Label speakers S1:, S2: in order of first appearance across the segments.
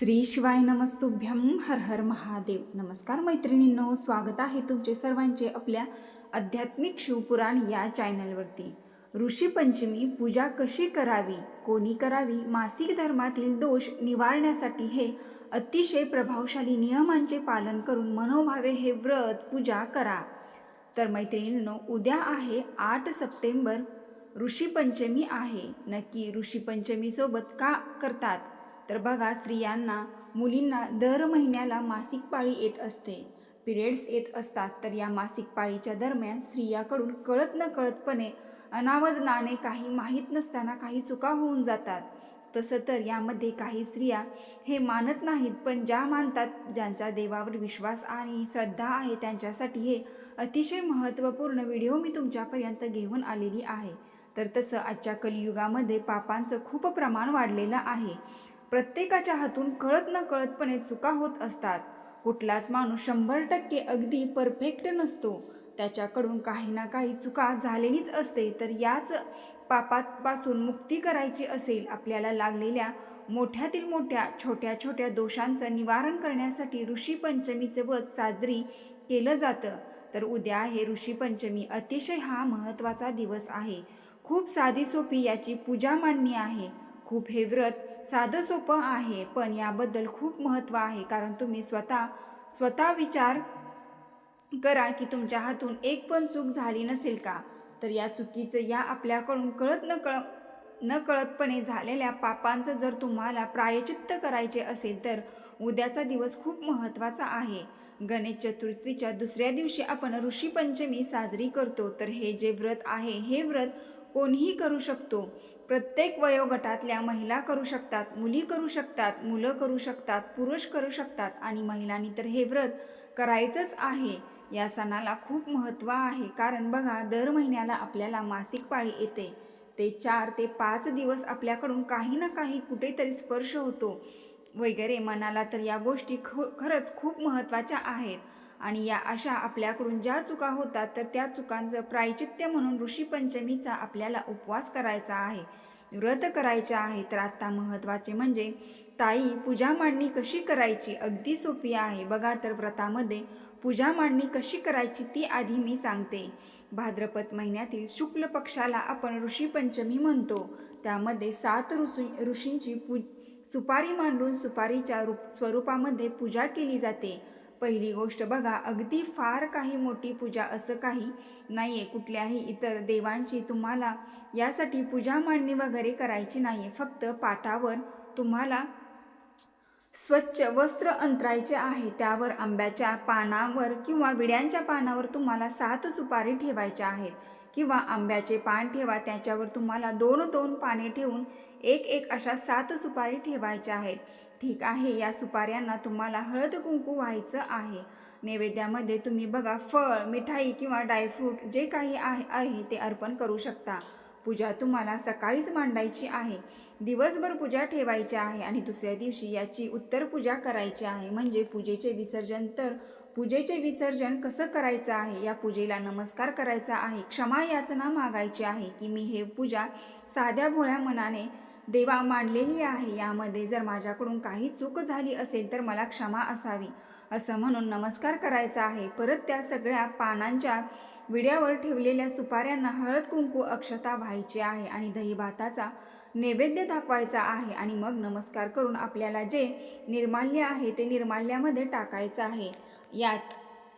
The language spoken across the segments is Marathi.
S1: श्री शिवाय नमस्तुभ्यम हर हर महादेव. नमस्कार मैत्रिणींनो स्वागत आहे तुमचे सर्वांचे आपल्या आध्यात्मिक शिवपुराण या चॅनलवरती. ऋषी पंचमी पूजा कशी करावी कोणी करावी मासिक धर्मातील दोष निवारण्यासाठी हे अतिशय प्रभावशाली नियमांचे पालन करून मनोभावे हे व्रत पूजा करा. तर मैत्रिणींनो उद्या आहे आठ सप्टेंबर ऋषीपंचमी आहे. नक्की ऋषीपंचमीसोबत का करतात? तर बघा स्त्रियांना मुलींना दर महिन्याला मासिक पाळी येत असते. पिरियड्स येत असतात तर या मासिक पाळीच्या दरम्यान स्त्रियाकडून कळत न कळतपणे अनावधानाने काही माहीत नसताना काही चुका होऊन जातात. तसं तर यामध्ये काही स्त्रिया हे मानत नाहीत पण ज्या मानतात ज्यांच्या देवावर विश्वास आणि श्रद्धा आहे त्यांच्यासाठी हे अतिशय महत्त्वपूर्ण व्हिडिओ मी तुमच्यापर्यंत घेऊन आलेली आहे. तर तसं आजच्या कलियुगामध्ये पापांचं खूप प्रमाण वाढलेलं आहे. प्रत्येकाच्या हातून कळत न कळतपणे चुका होत असतात. कुठलाच माणूस शंभर टक्के अगदी परफेक्ट नसतो. त्याच्याकडून काही ना काही चुका झालेलीच असते तर याच पापापासून मुक्ती करायची असेल आपल्याला लागलेल्या मोठ्यातील मोठ्या छोट्या छोट्या दोषांचं निवारण करण्यासाठी ऋषी पंचमीचे व्रत साजरी केलं जातं. तर उद्या हे ऋषी पंचमी अतिशय हा महत्त्वाचा दिवस आहे. खूप साधी सोपी याची पूजा मांडणी आहे. खूप हे व्रत साधं सोपं आहे पण याबद्दल खूप महत्त्व आहे. कारण तुम्ही स्वतः स्वतः विचार करा की तुमच्या हातून एक पण चूक झाली नसेल का? तर या चुकीचं या आपल्याकडून कळत न कळ न कळतपणे झालेल्या पापांचं जर तुम्हाला प्रायचित्त करायचे असेल तर उद्याचा दिवस खूप महत्त्वाचा आहे. गणेश चतुर्थीच्या दुसऱ्या दिवशी आपण ऋषीपंचमी साजरी करतो. तर हे जे व्रत आहे हे व्रत कोणीही करू शकतो. प्रत्येक वयोगटातल्या महिला करू शकतात मुली करू शकतात मुलं करू शकतात पुरुष करू शकतात आणि महिलांनी तर हे व्रत करायचंच आहे. या सणाला खूप महत्त्व आहे. कारण बघा दर महिन्याला आपल्याला मासिक पाळी येते. ते चार ते पाच दिवस आपल्याकडून काही ना काही कुठेतरी स्पर्श होतो. वगैरे मनाला तर या गोष्टी ख खरंच खूप महत्त्वाच्या आहेत. आणि या अशा आपल्याकडून ज्या चुका होतात तर त्या चुकांचं प्रायचित्य म्हणून ऋषीपंचमीचा आपल्याला उपवास करायचा आहे. व्रत करायचे आहे तर आत्ता महत्त्वाचे म्हणजे ताई पूजा मांडणी कशी करायची? अगदी सोपी आहे. बघा तर व्रतामध्ये पूजा मांडणी कशी करायची ती आधी मी सांगते. भाद्रपद महिन्यातील शुक्ल पक्षाला आपण ऋषीपंचमी म्हणतो. त्यामध्ये सात ऋषी ऋषींची पू सुपारी मांडून सुपारीच्या रूप स्वरूपामध्ये पूजा केली जाते. पहिली गोष्ट बघा अगदी फार काही मोठी पूजा असं काही नाही आहे कुठल्याही इतर देवांची तुम्हाला यासाठी पूजा मांडणी वगैरे करायची नाही आहे फक्त पाटावर तुम्हाला स्वच्छ वस्त्र अंतरायचे आहे. त्यावर आंब्याच्या पानावर किंवा विड्यांच्या पानावर तुम्हाला सात सुपारी ठेवायच्या आहेत. किंवा आंब्याचे पान ठेवा त्याच्यावर तुम्हाला दोन दोन पाने ठेवून एक एक अशा सात सुपारी ठेवायच्या आहेत. ठीक आहे या सुपाऱ्यांना तुम्हाला हळद कुंकू व्हायचं आहे. नैवेद्यामध्ये तुम्ही बघा फळ मिठाई किंवा ड्रायफ्रूट जे काही आहे आहे ते अर्पण करू शकता. पूजा तुम्हाला सकाळीच मांडायची आहे. दिवसभर पूजा ठेवायची आहे आणि दुसऱ्या दिवशी याची उत्तर पूजा करायची आहे. म्हणजे पूजेचे विसर्जन तर पूजेचे विसर्जन कसं करायचं आहे? या पूजेला नमस्कार करायचा आहे. क्षमा याचना मागायची आहे की मी हे पूजा साध्या भोळ्या मनाने देवा मांडलेली आहे. यामध्ये जर माझ्याकडून काही चूक झाली असेल तर मला क्षमा असावी. असं म्हणून नमस्कार करायचा आहे. परत त्या सगळ्या पानांच्या विड्यावर ठेवलेल्या सुपाऱ्यांना हळद कुंकू अक्षता व्हायची आहे आणि दही भाताचा नैवेद्य दाखवायचा आहे आणि मग नमस्कार करून आपल्याला जे निर्माल्य आहे ते निर्माल्यामध्ये टाकायचं आहे. यात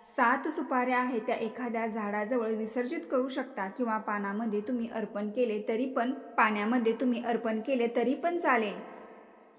S1: सात सुपाऱ्या आहेत त्या एखाद्या झाडाजवळ विसर्जित करू शकता किंवा पानामध्ये तुम्ही अर्पण केले तरी पण पाण्यामध्ये तुम्ही अर्पण केले तरी पण चालेल.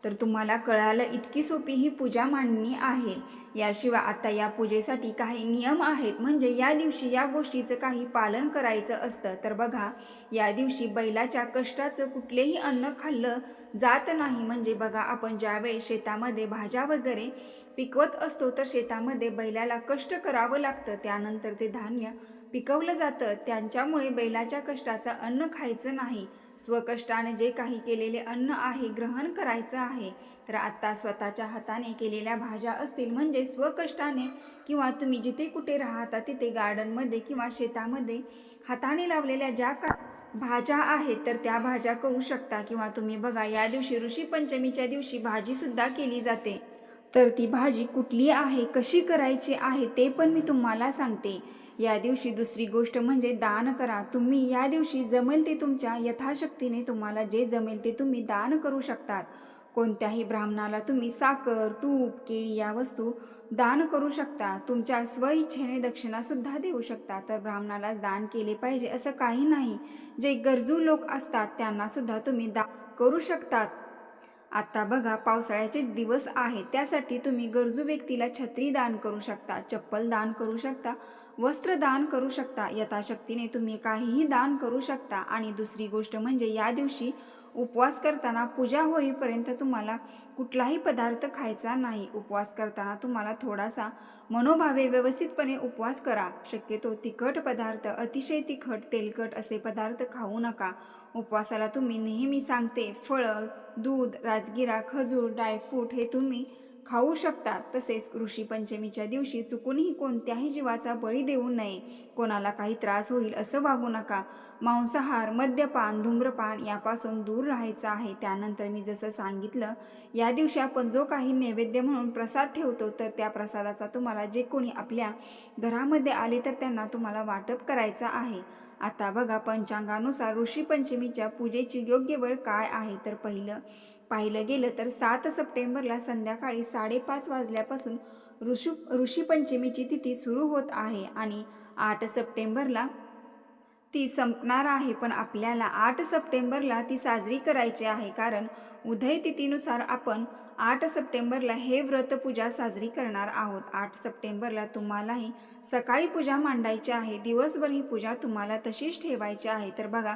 S1: तर तुम्हाला कळालं इतकी सोपी ही पूजा मांडणी आहे. याशिवाय आता या पूजेसाठी काही नियम आहेत. म्हणजे या दिवशी या गोष्टीचं काही पालन करायचं असतं. तर बघा या दिवशी बैलाच्या कष्टाचं कुठलेही अन्न खाल्लं जात नाही. म्हणजे बघा आपण ज्यावेळेस शेतामध्ये भाज्या वगैरे पिकवत असतो तर शेतामध्ये बैलाला कष्ट करावं लागतं. त्यानंतर ते धान्य पिकवलं जातं. त्यांच्यामुळे बैलाच्या कष्टाचं अन्न खायचं नाही. स्वकष्टाने जे काही केलेले अन्न आहे ग्रहण करायचं आहे तर आत्ता स्वतःच्या हाताने केलेल्या भाज्या असतील म्हणजे स्वकष्टाने किंवा तुम्ही जिथे कुठे राहता तिथे गार्डनमध्ये किंवा शेतामध्ये हाताने लावलेल्या ज्या का भाज्या आहेत तर त्या भाज्या करू शकता किंवा तुम्ही बघा या दिवशी ऋषी पंचमीच्या दिवशी भाजीसुद्धा केली जाते. तर ती भाजी कुठली आहे कशी करायची आहे ते पण मी तुम्हाला सांगते. या दिवशी दुसरी गोष्ट म्हणजे दान करा. तुम्ही या दिवशी जमेल ते तुमच्या यथाशक्तीने तुम्हाला जे जमेल ते तुम्ही दान करू शकतात. कोणत्याही ब्राह्मणाला तुम्ही साखर तूप केळी या वस्तू दान करू शकता. तुमच्या स्वइच्छेने दक्षिणासुद्धा देऊ शकता. तर ब्राह्मणाला दान केले पाहिजे असं काही नाही. जे गरजू लोक असतात त्यांनासुद्धा तुम्ही दा करू शकतात. आता बघा पावसाळ्याचे दिवस आहेत. त्यासाठी तुम्ही गरजू व्यक्तीला छत्री दान करू शकता चप्पल दान करू शकता वस्त्र दान करू शकता. यथाशक्तीने तुम्ही काहीही दान करू शकता. आणि दुसरी गोष्ट म्हणजे या दिवशी उपवास करताना पूजा होईपर्यंत तुम्हाला कुठलाही पदार्थ खायचा नाही. उपवास करताना तुम्हाला थोडासा मनोभावे व्यवस्थितपणे उपवास करा. शक्यतो तिखट पदार्थ अतिशय तिखट तेलकट असे पदार्थ खाऊ नका. उपवासाला तुम्ही नेहमी सांगते फळं दूध राजगिरा खजूर ड्रायफ्रूट हे तुम्ही खाऊ शकतात. तसेच ऋषी पंचमीच्या दिवशी चुकूनही कोणत्याही जीवाचा बळी देऊ नये. कोणाला काही त्रास होईल असं वागू नका. मांसाहार मद्यपान धूम्रपान यापासून दूर राहायचं आहे. त्यानंतर मी जसं सांगितलं या दिवशी आपण जो काही नैवेद्य म्हणून प्रसाद ठेवतो तर त्या प्रसादाचा तुम्हाला जे कोणी आपल्या घरामध्ये आले तर त्यांना तुम्हाला वाटप करायचं आहे. आता बघा पंचांगानुसार ऋषी पंचमीच्या पूजेची योग्य वेळ काय आहे? तर पहिलं पाहिलं गेलं तर सात सप्टेंबरला संध्याकाळी साडेपाच वाजल्यापासून ऋषी ऋषीपंचमीची तिथी सुरू होत आहे आणि आठ सप्टेंबरला ती संपणार आहे. पण आपल्याला आठ सप्टेंबरला ती साजरी करायची आहे कारण उदय तिथीनुसार आपण आठ सप्टेंबरला हे व्रत पूजा साजरी करणार आहोत. आठ सप्टेंबरला तुम्हालाही सकाळी पूजा मांडायची आहे. दिवसभर ही पूजा तुम्हाला तशीच ठेवायची आहे. तर बघा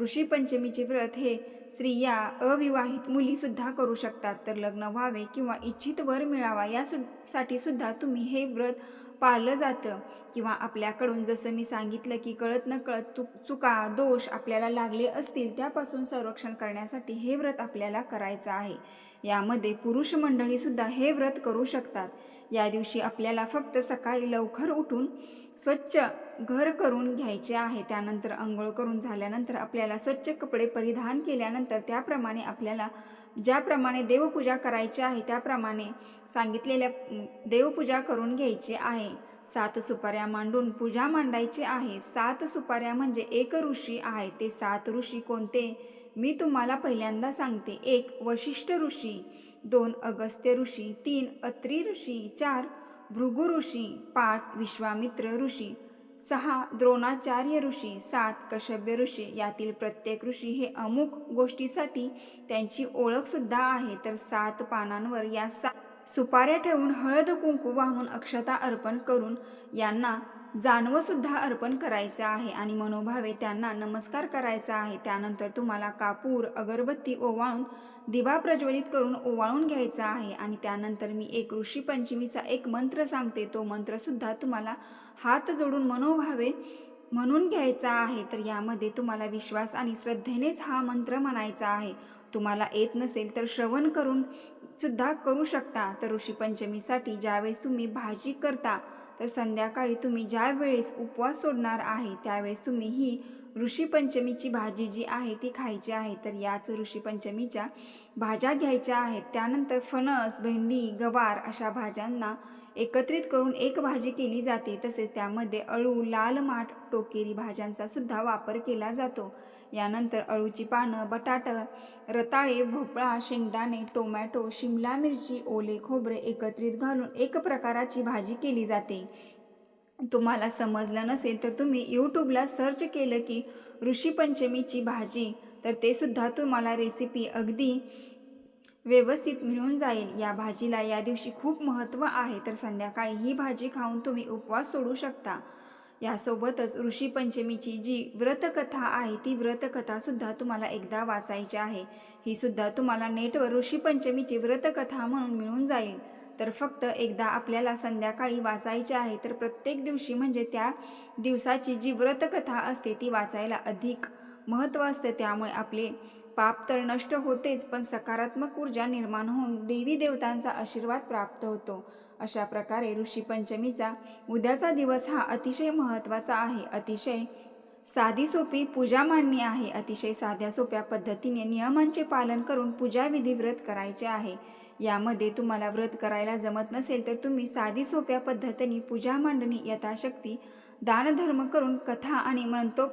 S1: ऋषीपंचमीचे व्रत हे स्त्रिया अविवाहित मुलीसुद्धा करू शकतात. तर लग्न व्हावे किंवा इच्छित वर मिळावा यासाठी सुद्धा तुम्ही हे व्रत पाळलं जातं. किंवा आपल्याकडून जसं मी सांगितलं की कळत न कळत चुक चुका दोष आपल्याला लागले असतील त्यापासून संरक्षण करण्यासाठी हे व्रत आपल्याला करायचं आहे. यामध्ये पुरुष मंडळीसुद्धा हे व्रत करू शकतात. या दिवशी आपल्याला फक्त सकाळी लवकर उठून स्वच्छ घर करून घ्यायचे आहे. त्यानंतर आंघोळ करून झाल्यानंतर आपल्याला स्वच्छ कपडे परिधान केल्यानंतर त्याप्रमाणे आपल्याला ज्याप्रमाणे देवपूजा करायची आहे त्याप्रमाणे सांगितलेल्या देवपूजा करून घ्यायची आहे. सात सुपाऱ्या मांडून पूजा मांडायची आहे. सात सुपाऱ्या म्हणजे एक ऋषी आहे. ते सात ऋषी कोणते? मी तुम्हाला पहिल्यांदा सांगते. एक वशिष्ठ ऋषी दोन अगस्त्य ऋषी तीन अत्री ऋषी चार भृगु ऋषी पाच विश्वामित्र ऋषी सहा द्रोणाचार्य ऋषी सात कश्यप्य ऋषी यातील प्रत्येक ऋषी हे अमुक गोष्टीसाठी त्यांची ओळखसुद्धा आहे. तर सात पानांवर या सा सुपाऱ्या ठेवून हळद कुंकू वाहून अक्षता अर्पण करून यांना जानवंसुद्धा अर्पण करायचं आहे आणि मनोभावे त्यांना नमस्कार करायचा आहे. त्यानंतर तुम्हाला कापूर अगरबत्ती ओवाळून दिवा प्रज्वलित करून ओवाळून घ्यायचा आहे. आणि त्यानंतर मी एक ऋषी पंचमीचा एक मंत्र सांगते. तो मंत्रसुद्धा तुम्हाला हात जोडून मनोभावे म्हणून घ्यायचा आहे. तर यामध्ये तुम्हाला विश्वास आणि श्रद्धेनेच हा मंत्र म्हणायचा आहे. तुम्हाला येत नसेल तर श्रवण करून सुद्धा करू शकता. तर ऋषी पंचमीसाठी ज्यावेळेस तुम्ही भाजी करता तर संध्याकाळी तुम्ही ज्या वेळेस उपवास सोडणार आहे त्यावेळेस तुम्ही ही ऋषीपंचमीची भाजी जी आहे ती खायची आहे. तर याच ऋषीपंचमीच्या भाज्या घ्यायच्या आहेत. त्यानंतर फणस भेंडी गवार अशा भाज्यांना एकत्रित करून एक भाजी केली जाते तसेच त्यामध्ये अळू लाल माठ टोकेरी भाज्यांचा सुद्धा वापर केला जातो. यानंतर अळूची पानं बटाट रताळे भोपळा शेंगदाणे टोमॅटो शिमला मिरची ओले खोबरे एकत्रित घालून एक प्रकाराची भाजी केली जाते. तुम्हाला समजलं नसेल तर तुम्ही यूट्यूबला सर्च केलं की ऋषीपंचमीची भाजी तर ते सुद्धा तुम्हाला रेसिपी अगदी व्यवस्थित मिळून जाईल. या भाजीला या दिवशी खूप महत्त्व आहे तर संध्याकाळी ही भाजी खाऊन तुम्ही उपवास सोडू शकता. यासोबतच ऋषी पंचमीची जी व्रतकथा आहे ती व्रतकथासुद्धा तुम्हाला एकदा वाचायची आहे. ही सुद्धा तुम्हाला नेटवर ऋषी पंचमीची व्रतकथा म्हणून मिळून जाईल. तर फक्त एकदा आपल्याला संध्याकाळी वाचायची आहे तर प्रत्येक दिवशी म्हणजे त्या दिवसाची जी व्रतकथा असते ती वाचायला अधिक महत्त्व असतं. त्यामुळे आपले पाप तर नष्ट होतेच पण सकारात्मक ऊर्जा निर्माण होऊन देवी देवतांचा आशीर्वाद प्राप्त होतो. अशा प्रकारे ऋषीपंचमीचा उद्याचा दिवस हा अतिशय महत्त्वाचा आहे. अतिशय साधी सोपी पूजा मांडणी आहे. अतिशय साध्या सोप्या पद्धतीने नियमांचे पालन करून पूजाविधी व्रत करायचे आहे. यामध्ये तुम्हाला व्रत करायला जमत नसेल तर तुम्ही साधी सोप्या पद्धतीने पूजा मांडणी यथाशक्ती दानधर्म करून कथा आणि मंत्रोप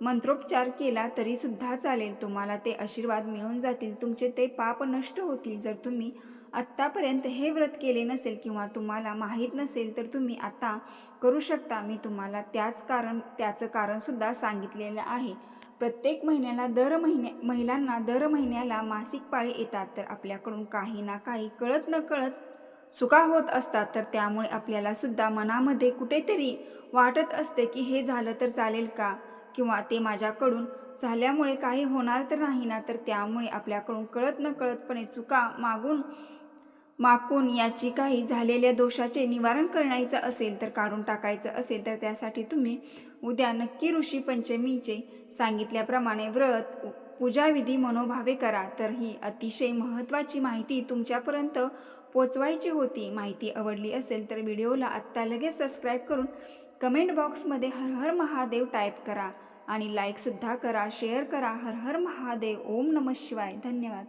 S1: मंत्रोपचार केला तरी सुद्धा चालेल. तुम्हाला ते आशीर्वाद मिळून जातील. तुमचे ते पाप नष्ट होतील. जर तुम्ही आत्तापर्यंत हे व्रत केले नसेल किंवा तुम्हाला माहीत नसेल तर तुम्ही आता करू शकता. मी तुम्हाला त्याच कारण त्याचं कारणसुद्धा सांगितलेलं आहे. प्रत्येक महिन्याला दर महिन्या महिलांना दर महिन्याला मासिक पाळी येतात. तर आपल्याकडून काही ना काही कळत न कळत चुका होत असतात. तर त्यामुळे आपल्याला सुद्धा मनामध्ये कुठेतरी वाटत असते की हे झालं तर चालेल का? किंवा ते माझ्याकडून झाल्यामुळे काही होणार तर नाही ना तर त्यामुळे आपल्याकडून कळत न कळतपणे चुका मागून माकून याची काही झालेल्या दोषाचे निवारण करण्याचं असेल तर काढून टाकायचं असेल तर त्यासाठी तुम्ही उद्या नक्की ऋषी पंचमीचे सांगितल्याप्रमाणे व्रत पूजाविधी मनोभावे करा. तर ही अतिशय महत्त्वाची माहिती तुमच्यापर्यंत पोचवायची होती. माहिती आवडली असेल तर व्हिडिओला आत्ता लगेच सबस्क्राईब करून कमेंट बॉक्समध्ये हर हर महादेव टाईप करा आणि लाईकसुद्धा करा शेअर करा. हर हर महादेव. ओम नमः शिवाय. धन्यवाद.